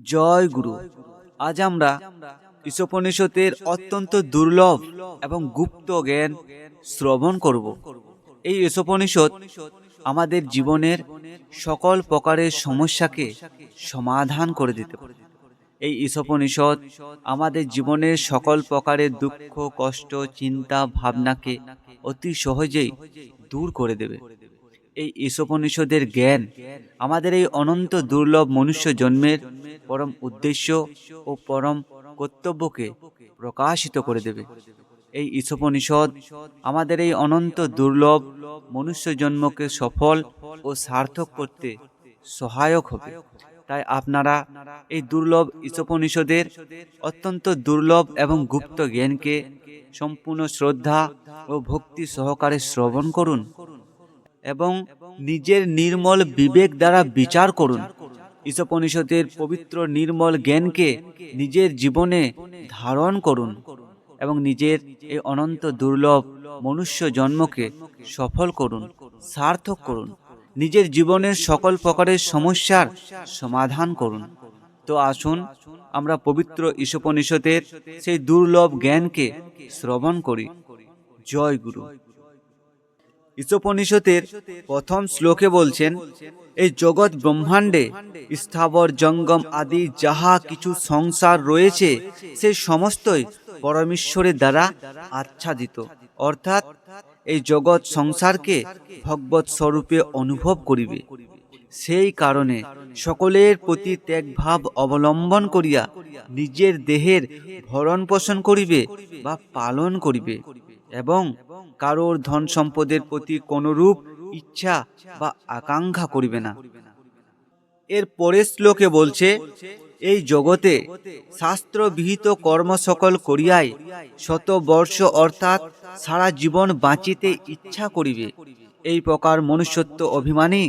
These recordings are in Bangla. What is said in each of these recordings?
জয় গুরু। আজ আমরা ঈশোপনিষদের অত্যন্ত দুর্লভ এবং গুপ্ত জ্ঞান শ্রবণ করব। এই ঈশোপনিষদ আমাদের জীবনের সকল প্রকারের সমস্যাকে সমাধান করে দিতে পারে। এই ঈশোপনিষদ আমাদের জীবনের সকল প্রকারের দুঃখ, কষ্ট, চিন্তা, ভাবনাকে অতি সহজেই দূর করে দেবে। এই ঈশোপনিষদের জ্ঞান আমাদের এই অনন্ত দুর্লভ মনুষ্য জন্মের পরম উদ্দেশ্য ও পরম কর্তব্যকে প্রকাশিত করে দেবে। এই ঈশোপনিষদ আমাদের এই অনন্ত দুর্লভ মনুষ্য জন্মকে সফল ও সার্থক করতে সহায়ক হবে। তাই আপনারা এই দুর্লভ ঈশোপনিষদের অত্যন্ত দুর্লভ এবং গুপ্ত জ্ঞানকে সম্পূর্ণ শ্রদ্ধা ও ভক্তি সহকারে শ্রবণ করুন। এবং নিজের নির্মল বিবেক দ্বারা বিচার করুন। ঈশোপনিষদের পবিত্র নির্মল জ্ঞানকে নিজের জীবনে ধারণ করুন এবং নিজের এই অনন্ত দুর্লভ মনুষ্য জন্মকে সফল করুন সার্থক করুন নিজের জীবনের সকল প্রকারের সমস্যার সমাধান করুন। তো আসুন আমরা পবিত্র ঈশোপনিষদের সেই দুর্লভ জ্ঞানকে শ্রবণ করি। জয় গুরু। ঈশোপনিষদের প্রথম শ্লোকে বলছেন, এই জগৎ ব্রহ্মাণ্ডে স্থাবর জঙ্গম আদি যাহা কিছু সংসার রয়েছে, সে সমস্তই পরমেশ্বরের দ্বারা আচ্ছাদিত। অর্থাৎ এই জগৎ সংসারকে ভগবত স্বরূপে অনুভব করিবে। সেই কারণে সকলের প্রতি ত্যাগভাব অবলম্বন করিয়া নিজের দেহের ভরণ পোষণ করিবে বা পালন করিবে এবং কারোর ধন সম্পদের প্রতি কোনরূপ ইচ্ছা বা আকাঙ্ক্ষা করিবে না। এর পরের শ্লোকে বলছে, এই জগতে শাস্ত্রবিহিত কর্ম সকল করিয়াই শত বর্ষ অর্থাৎ সারা জীবন বাঁচিতে ইচ্ছা করিবে। এই প্রকার মনুষ্যত্ব অভিমানী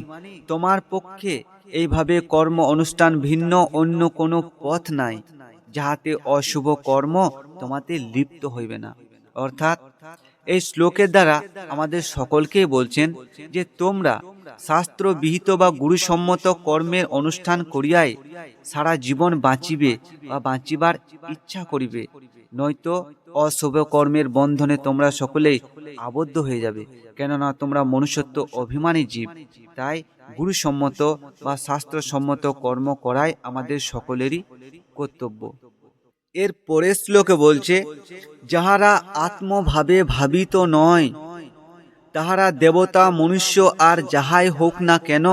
তোমার পক্ষে এইভাবে কর্ম অনুষ্ঠান ভিন্ন অন্য কোনো পথ নাই, যাহাতে অশুভ কর্ম তোমাতে লিপ্ত হইবে না। অর্থাৎ এই শ্লোকের দ্বারা আমাদের সকলকেই বলছেন যে তোমরা শাস্ত্র বিহিত বা গুরুসম্মত কর্মের অনুষ্ঠান করিয়াই সারা জীবন বাঁচিবে বা বাঁচিবার ইচ্ছা করিবে। নয়তো অশুভ কর্মের বন্ধনে তোমরা সকলেই আবদ্ধ হয়ে যাবে, কেননা তোমরা মনুষ্যত্ব অভিমানী জীব। তাই গুরুসম্মত বা শাস্ত্রসম্মত কর্ম করাই আমাদের সকলেরই কর্তব্য। এর পরের শ্লোকে বলছে, যাহারা আত্মভাবে ভাবিত নয়, তাহারা দেবতা, মনুষ্য আর যাহাই হোক না কেন,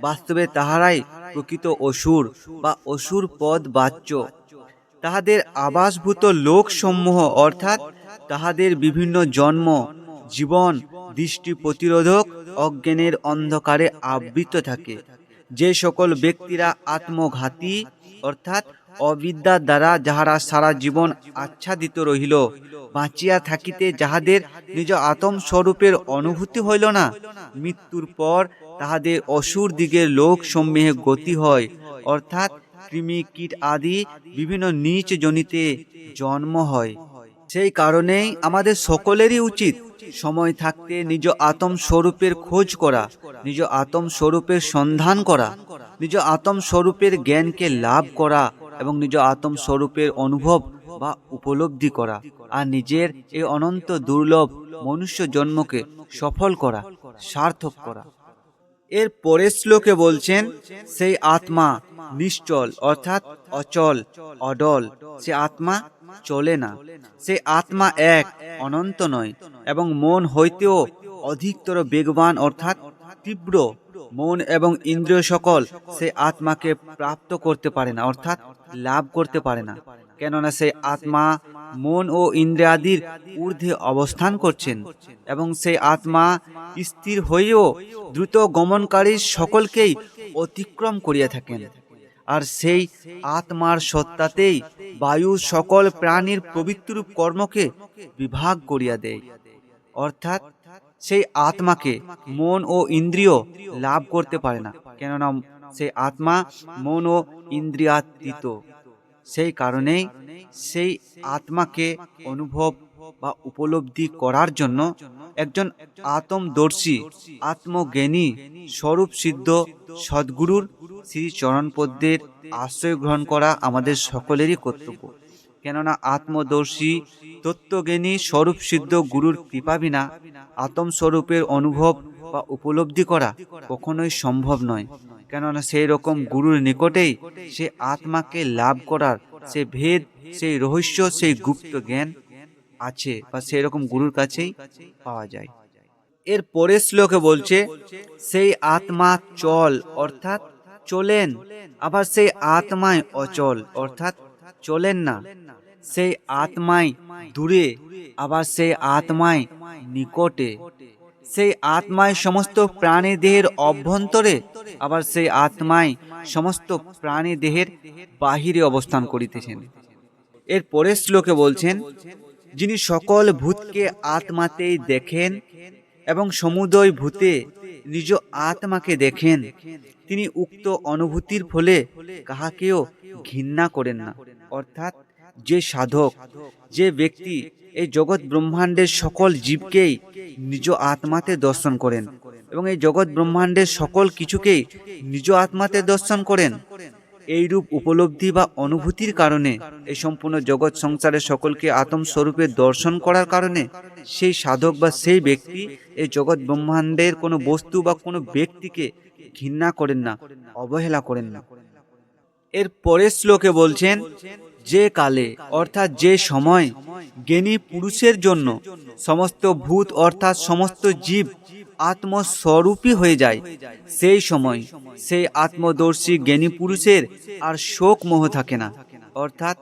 বাস্তবে তাহারাই প্রকৃত অসুর বা অসুর পদ বাচ্য। তাহাদের আবাসভূত লোকসমূহ অর্থাৎ তাহাদের বিভিন্ন জন্ম, জীবন, দৃষ্টি প্রতিরোধক অজ্ঞানের অন্ধকারে আবৃত থাকে। যে সকল ব্যক্তিরা আত্মঘাতী, অর্থাৎ অবিদ্যার দ্বারা যাহারা সারা জীবন আচ্ছাদিত রহিল, বাঁচিয়া থাকিতে যাহাদের নিজ আতম স্বরূপের অনুভূতি হইল না, মৃত্যুর পর তাহাদের অসুর দিকে লোক সমূহে গতি হয়, অর্থাৎ কৃমি, কীট আদি বিভিন্ন নিচ জনিতে জন্ম হয়। সেই কারণেই আমাদের সকলেরই উচিত সময় থাকতে নিজ আতম স্বরূপের খোঁজ করা, নিজ আতম স্বরূপের সন্ধান করা, নিজ আতম স্বরূপের জ্ঞানকে লাভ করা এবং নিজ আতম স্বরূপের অনুভব বা উপলব্ধি করা আর নিজের এই অনন্ত দুর্লভ মনুষ্য জন্মকে সফল করা, সার্থক করা। এর পরের শ্লোকে বলছেন, সেই আত্মা নিশ্চল অর্থাৎ অচল, অডল। সে আত্মা চলে না। সে আত্মা এক, অনন্ত নয় এবং মন হইতেও অধিকতর বেগবান অর্থাৎ তীব্র। মন এবং ইন্দ্রিয় সকল সে আত্মাকে প্রাপ্ত করতে পারে না, অর্থাৎ লাভ করতে পারে না। কেননা সেই আত্মা, মন ও ইন্দ্রিয়াদির ঊর্ধ্বে অবস্থান করছেন এবং সেই আত্মা স্থির হয়েও দ্রুত গমনকারী সকলকেই অতিক্রম করিয়া থাকেন। আর সেই আত্মার সত্তাতেই বায়ু সকল প্রাণীর পবিত্র কর্মকে বিভাগ করিয়া দেয়। অর্থাৎ সেই আত্মাকে মন ও ইন্দ্রিয় লাভ করতে পারে না, কেননা সেই আত্মা মন ও ইন্দ্রিয়াতীত। সেই কারণেই সেই আত্মাকে অনুভব বা উপলব্ধি করার জন্য একজন আত্মদর্শী, আত্মজ্ঞানী, স্বরূপ সিদ্ধ সদ্গুরুর শ্রী চরণপদ্মের আশ্রয় গ্রহণ করা আমাদের সকলেরই কর্তব্য। কেননা আত্মদর্শী, তত্ত্বজ্ঞানী স্বরূপ সিদ্ধ গুরুর কৃপা বিনা আত্মস্বরূপের অনুভব বা উপলব্ধি করা কখনোই সম্ভব নয়। কেননা সেই রকম গুরুর নিকটেই সে আত্মাকে লাভ করার সে ভেদ, সেই রহস্য, সেই গুপ্ত জ্ঞান আছে বা সেই রকম গুরুর কাছেই পাওয়া যায়। এর পরের শ্লোকে বলছে, সেই আত্মা চল, অর্থাৎ চলেন, আবার সেই আত্মায় অচল, অর্থাৎ চলেন না। সেই আত্মায় দূরে আবার সেই আত্মায় নিকটে। সেই আত্মায় সমস্ত প্রাণী দেহের অভ্যন্তরে আবার সেই আত্মায় সমস্ত প্রাণী দেহের বাহিরে অবস্থান করিতেছেন। এর পরের শ্লোকে বলছেন যিনি সকল ভূতকে আত্মাতেই দেখেন এবং সমুদয় ভূতে নিজ আত্মাকে দেখেন। তিনি উক্ত অনুভূতির ফলে কাহাকেও ঘৃণা করেন না। অর্থাৎ যে সাধক, যে ব্যক্তি এই জগৎ ব্রহ্মাণ্ডের সকল জীবকেই নিজ আত্মাতে দর্শন করেন এবং এই জগৎ ব্রহ্মাণ্ডের সকল কিছুকেই নিজ আত্মাতে দর্শন করেন, এইরূপ উপলব্ধি বা অনুভূতির কারণে, এই সম্পূর্ণ জগৎ সংসারের সকলকে আত্ম স্বরূপে দর্শন করার কারণে, সেই সাধক বা সেই ব্যক্তি এই জগৎ ব্রহ্মাণ্ডের কোনো বস্তু বা কোনো ব্যক্তিকে ঘৃণা করেন না, অবহেলা করেন না। এর পরের শ্লোকে বলছেন, যে কালে, অর্থাৎ যে সময়, জ্ঞানী পুরুষের জন্য সমস্ত ভূত, অর্থাৎ সমস্ত জীব আত্মস্বরূপী হয়ে যায়, সেই সময় সেই আত্মদর্শী জ্ঞানী পুরুষের আর শোক মোহ থাকে না। অর্থাৎ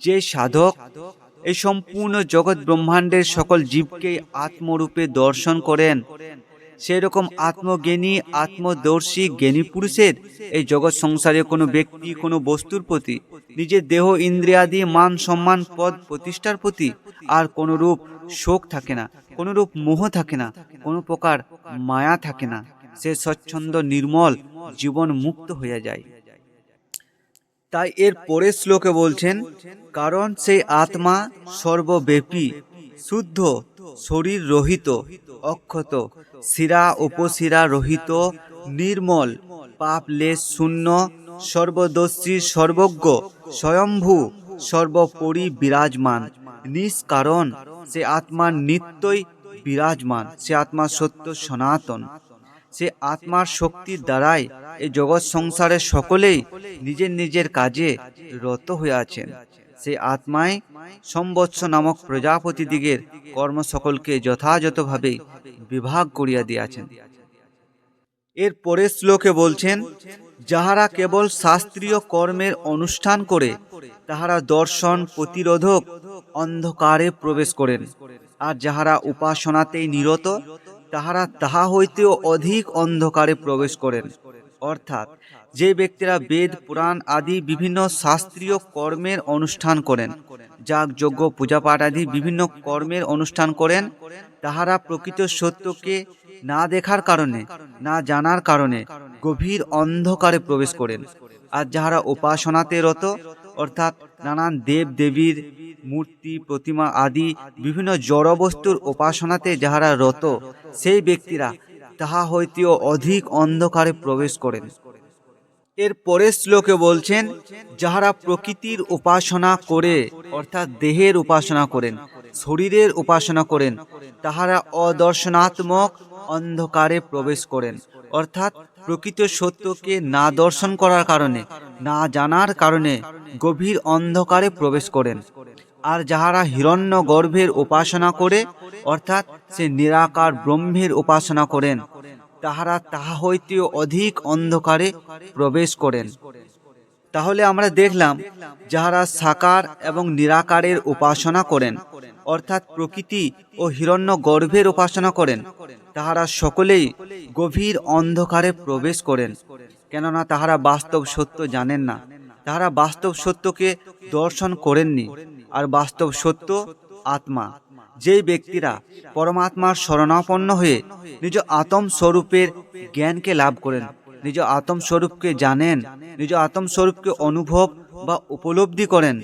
যে সাধক এই সম্পূর্ণ জগৎ ব্রহ্মাণ্ডের সকল জীবকে আত্মরূপে দর্শন করেন সেই রকম আত্মজ্ঞানী, আত্মদর্শী, জ্ঞানী পুরুষের এই জগৎ সংসারে কোনো ব্যক্তি, কোনো বস্তুর প্রতি, নিজের দেহ, ইন্দ্রিয়াদি, মান, সম্মান, পদ, প্রতিষ্ঠার প্রতি আর কোনো রূপ শোক থাকে না কোনো রূপ মোহ থাকে না, কোনো প্রকার মায়া থাকে না। সে স্বচ্ছন্দ, নির্মল জীবন মুক্ত হয়ে যায়। তাই এর পরের শ্লোকে বলছেন, কারণ সেই আত্মা সর্বব্যাপী, শুদ্ধ শরীর রহিত অক্ষত শিরা উপশিরা রহিত, নির্মল পাপ লেশ শূন্য সর্বদর্শী সর্বজ্ঞ, স্বয়ম্ভু, সর্বোপরি বিরাজমান, নিষ্কারণ, সে আত্মার নিত্যই বিরাজমান, সে আত্মা সত্য সনাতন। সে আত্মার শক্তির দ্বারাই এই জগৎ সংসারের সকলেই নিজের নিজের কাজে রত হয়ে আছেন। সে আত্মায় সম্বৎস নামক প্রজাপতিদিগের কর্ম সকলকে যথাযথভাবে বিভাগ করিয়া দিয়াছেন। এর পরের শ্লোকে বলছেন, যাহারা কেবল শাস্ত্রীয় কর্মের অনুষ্ঠান করে, তাহারা দর্শন, প্রতিরোধক অন্ধকারে প্রবেশ করেন। আর যাহারা উপাসনাতেই নিরত, তাহারা তাহা হইতেও অধিক অন্ধকারে প্রবেশ করেন। অর্থাৎ যে ব্যক্তিরা বেদ, পুরাণ আদি বিভিন্ন শাস্ত্রীয় কর্মের অনুষ্ঠান করেন, যাগ, যজ্ঞ পূজাপাঠ আদি বিভিন্ন কর্মের অনুষ্ঠান করেন, তাহারা প্রকৃত সত্যকে না দেখার কারণে, না জানার কারণে গভীর অন্ধকারে প্রবেশ করেন। আর যাহারা উপাসনাতে রত, অর্থাৎ নানান দেব দেবীর মূর্তি, প্রতিমা আদি বিভিন্ন জড়বস্তুর উপাসনাতে যাহারা রত, সেই ব্যক্তিরা তাহা হইতেও অধিক অন্ধকারে প্রবেশ করেন। এর পরের শ্লোকে বলছেন, যাহারা প্রকৃতির উপাসনা করে, অর্থাৎ দেহের উপাসনা করেন, শরীরের উপাসনা করেন, তাহারা অদর্শনাত্মক অন্ধকারে প্রবেশ করেন, অর্থাৎ প্রকৃত সত্যকে না দর্শন করার কারণে, না জানার কারণে গভীর অন্ধকারে প্রবেশ করেন। আর যাহারা হিরণ্য গর্ভের উপাসনা করে, অর্থাৎ সে নিরাকার ব্রহ্মের উপাসনা করেন, তাহারা তাহা হইতেও অধিক অন্ধকারে প্রবেশ করেন। তাহলে আমরা দেখলাম, যাহারা সাকার এবং নিরাকারের উপাসনা করেন, অর্থাৎ প্রকৃতি ও হিরণ্য গর্ভের উপাসনা করেন, তাহারা সকলেই গভীর অন্ধকারে প্রবেশ করেন, কেননা তাহারা বাস্তব সত্য জানেন না। তাহারা বাস্তব সত্যকে দর্শন করেননি। আর বাস্তব সত্য, আত্মা। যেই ব্যক্তিরা পরমাত্মার শরণাপন্ন হয়ে নিজ আতম স্বরূপের জ্ঞানকে লাভ করেন, নিজ আতম স্বরূপকে জানেন, নিজ আতম স্বরূপকে অনুভব বা উপলব্ধি করেন,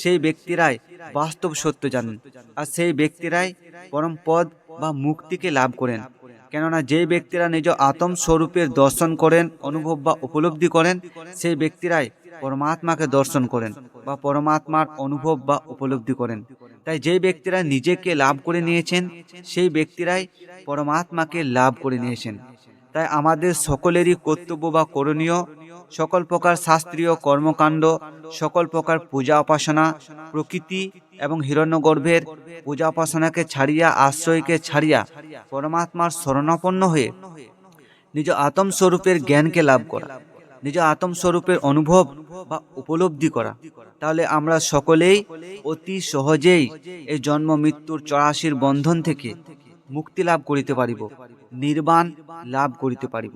সেই ব্যক্তিরাই বাস্তব সত্য জানেন। আর সেই ব্যক্তিরাই পরম পদ বা মুক্তিকে লাভ করেন। কেননা যে ব্যক্তিরা নিজ আত্ম স্বরূপের দর্শন করেন, অনুভব বা উপলব্ধি করেন, সেই ব্যক্তিরাই পরমাত্মাকে দর্শন করেন বা পরমাত্মার অনুভব বা উপলব্ধি করেন। তাই যে ব্যক্তিরা নিজেকে লাভ করে নিয়েছেন, সেই ব্যক্তিরাই পরমাত্মাকে লাভ করে নিয়েছেন। তাই আমাদের সকলেরই কর্তব্য বা করণীয় সকল প্রকার শাস্ত্রীয় কর্মকাণ্ড, সকল প্রকার পূজা উপাসনা, প্রকৃতি এবং হিরণ্যগর্ভের পূজা উপাসনাকে ছাড়িয়া, আশ্রয়কে ছাড়িয়া পরমাত্মার শরণাপন্ন হয়ে নিজ আত্ম স্বরূপের জ্ঞানকে লাভ করা। নিজ আত্ম স্বরূপের অনুভব বা উপলব্ধি করা। তাহলে আমরা সকলেই অতি সহজেই এই জন্ম মৃত্যুর চড়াশির বন্ধন থেকে মুক্তি লাভ করিতে পারিব, নির্বাণ লাভ করিতে পারিব।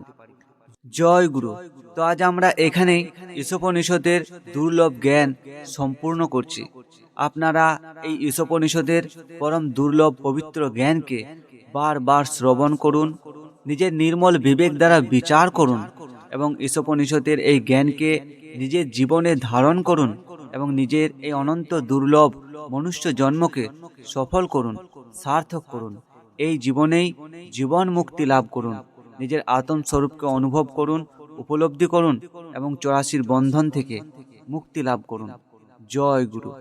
জয় গুরু। তো আজ আমরা এখানে ঈশোপনিষদের দুর্লভ জ্ঞান সম্পূর্ণ করছি। আপনারা এই ঈশোপনিষদের পরম দুর্লভ পবিত্র জ্ঞানকে বারবার শ্রবণ করুন, নিজের নির্মল বিবেক দ্বারা বিচার করুন এবং ঈশোপনিষদের এই জ্ঞানকে নিজের জীবনে ধারণ করুন এবং নিজের এই অনন্ত দুর্লভ মনুষ্য জন্মকে সফল করুন, সার্থক করুন। এই জীবনেই জীবন মুক্তি লাভ করুন। নিজের আত্ম স্বরূপকে অনুভব করুন, উপলব্ধি করুন এবং চৌরাশির বন্ধন থেকে মুক্তি লাভ করুন। জয় গুরু।